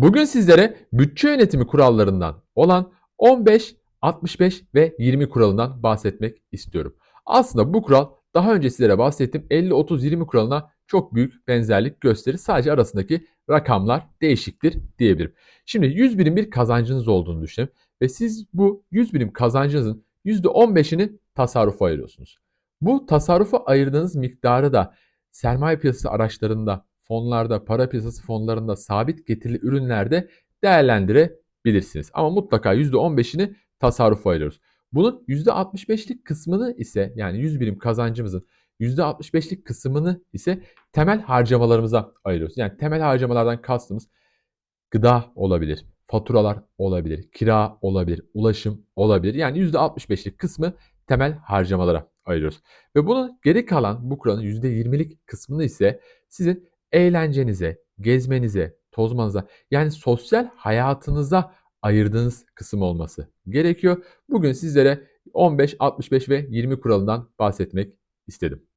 Bugün sizlere bütçe yönetimi kurallarından olan 15, 65 ve 20 kuralından bahsetmek istiyorum. Aslında bu kural daha önce sizlere bahsettiğim 50-30-20 kuralına çok büyük benzerlik gösterir. Sadece arasındaki rakamlar değişiktir diyebilirim. Şimdi 100 birim bir kazancınız olduğunu düşünün ve siz bu 100 birim kazancınızın %15'ini tasarrufa ayırıyorsunuz. Bu tasarrufa ayırdığınız miktarı da sermaye piyasası araçlarında, fonlarda, para piyasası fonlarında, sabit getirili ürünlerde değerlendirebilirsiniz. Ama mutlaka %15'ini tasarrufa ayırıyoruz. Bunun %65'lik kısmını ise yani 100 birim kazancımızın %65'lik kısmını ise temel harcamalarımıza ayırıyoruz. Yani temel harcamalardan kastımız gıda olabilir, faturalar olabilir, kira olabilir, ulaşım olabilir. Yani %65'lik kısmı temel harcamalara ayırıyoruz. Ve bunun geri kalan bu kuralın %20'lik kısmını ise sizin eğlencenize, gezmenize, tozmanıza yani sosyal hayatınıza ayırdığınız kısım olması gerekiyor. Bugün sizlere 15, 65 ve 20 kuralından bahsetmek istedim.